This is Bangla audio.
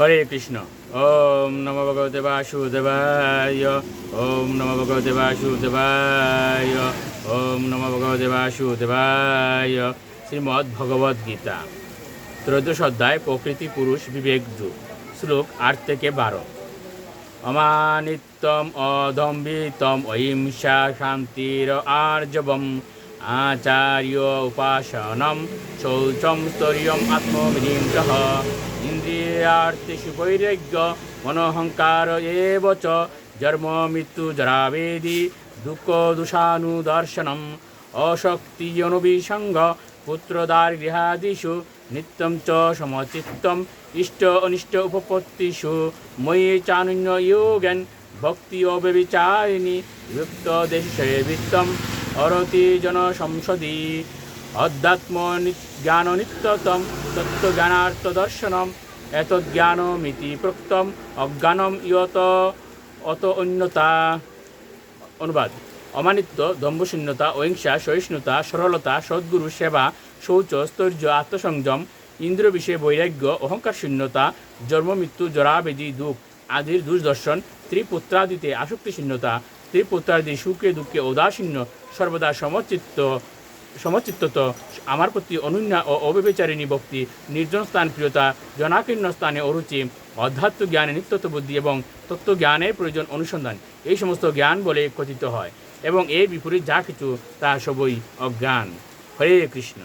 হরে কৃষ্ণ। ওম নম ভগবতে বাসুদেবায়। ওম নম ভগবতে বাসুদেবায়। ওম নম ভগবতে বাসুদেবায়। শ্রীমদ্ ভগবদ গীতা। ত্রয়োদশ অধ্যায়, প্রকৃতি, পুরুষ, বিবেক, যুগ। শ্লোক আট থেকে বারো। অমানিত্যম অদম্বিতম অহিংসা শান্তির আর্জবম স্তর্যম আত্মবিহিংসহ ইন্দ্রিয়ার্থেষু বৈরাগ্য মনোহংকার এব চ জন্ম মৃত্যু জরাবেদি দুঃখ দুষানুদর্শনম অশক্তি অনুবিসঙ্গ পুত্রদারিগৃহাদিষু নিত্যম চ সমচিত্তম ইষ্ট অনিষ্ট উপপত্তিষু ময়ি চানুন্য যোগেন ভক্তি ও যুক্ত দেশে বিত্তম অরতি জন সংসদি অধ্যাত্ম জ্ঞান নিত্যতম তত্ত্বজ্ঞানার্থ দর্শনম এতজ্ঞানমিতি প্রোক্তম অজ্ঞানম ইয়ত অত অন্যতা। অনুবাদ। অমানিত্য দম্ভশূন্যতা, অহিংসা, সহিষ্ণুতা, সরলতা, সদ্গুরু, সেবা, শৌচ স্থৈর্য আত্মসংযম ইন্দ্র বিষয়ে, বৈরাগ্য, অহংকার শূন্যতা জন্ম মৃত্যু জরাবেদি, দুঃখ, আদির দুর্দর্শন, ত্রিপুত্রাদিতে আসক্তি শূন্যতা ত্রিপুত্রাদি সুখে দুঃখে উদাসীন্য সর্বদা সমচিত্ত সমচিত্তত আমার প্রতি অনুন্যা ও অবিবেচারিণী ভক্তি নির্জন স্থান প্রিয়তা জনাকীর্ণ স্থানে অরুচি অধ্যাত্ম জ্ঞানে নিত্যত্ব বুদ্ধি এবং তত্ত্বজ্ঞানের প্রয়োজন অনুসন্ধান এই সমস্ত জ্ঞান বলে কথিত হয় এবং এর বিপরীত যা কিছু তা সবই অজ্ঞান হরে কৃষ্ণ